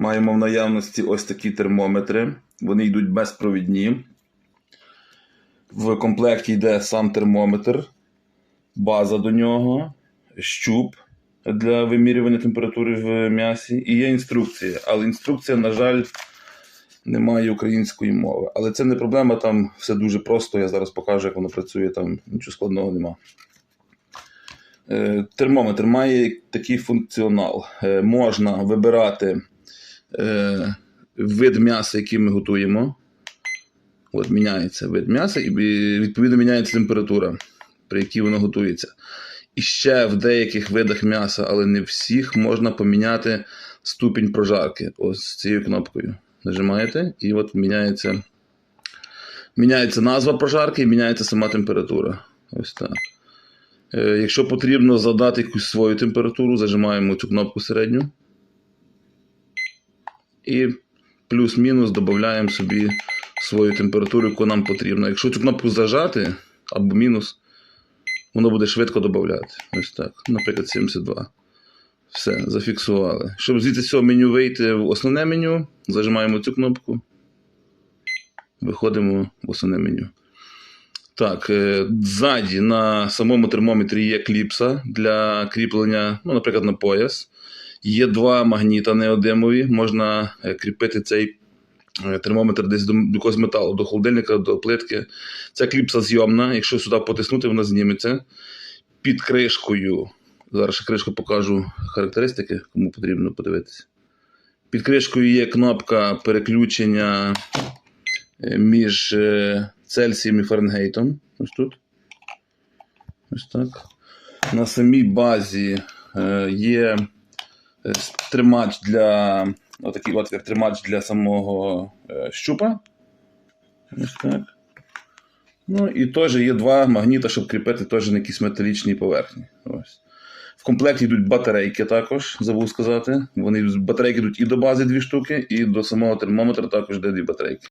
Маємо в наявності ось такі термометри. Вони йдуть безпровідні. В комплекті йде сам термометр, база до нього, щуп для вимірювання температури в м'ясі. І є інструкція. Але інструкція, на жаль, немає української мови. Але це не проблема, там все дуже просто. Я зараз покажу, як воно працює, там нічого складного нема. Е, Термометр має такий функціонал. Е, Можна вибирати е, вид м'яса, який ми готуємо. От міняється вид м'яса, і відповідно міняється температура, при якій воно готується. І ще в деяких видах м'яса, але не всіх, можна поміняти ступінь прожарки. Ось цією кнопкою. Нажимаєте, і от міняється, міняється назва прожарки і міняється сама температура. Ось так. Е, Якщо потрібно задати якусь свою температуру, зажимаємо цю кнопку середню. І плюс-мінус додаємо собі свою температуру, яку нам потрібно. Якщо цю кнопку зажати або мінус, воно буде швидко додати. Ось так. Наприклад, 72. Все, зафіксували. Щоб звідси цього меню вийти в основне меню, зажимаємо цю кнопку. Виходимо в основне меню. Так, е, ззаді на самому термометрі є кліпса для кріплення, ну, наприклад, на пояс. Є два магніта неодимові. Можна е, кріпити цей е, термометр десь до, якогось металу, до холодильника, до плитки. Ця кліпса зйомна. Якщо сюди потиснути, вона зніметься. Під кришкою. Зараз ще кришку покажу характеристики, кому потрібно подивитися. Під кришкою є кнопка переключення е, між Цельсієм і Фаренгейтом. Ось тут. Ось так. На самій базі є тримач для. Отакий отвір тримач для самого е, щупа. Ось так. Ну і теж є два магніта, щоб кріпити теж на якісь металічній поверхні. Ось. В комплекті йдуть батарейки також, забув сказати. Вони батарейки йдуть і до бази дві штуки, і до самого термометра також йде дві батарейки.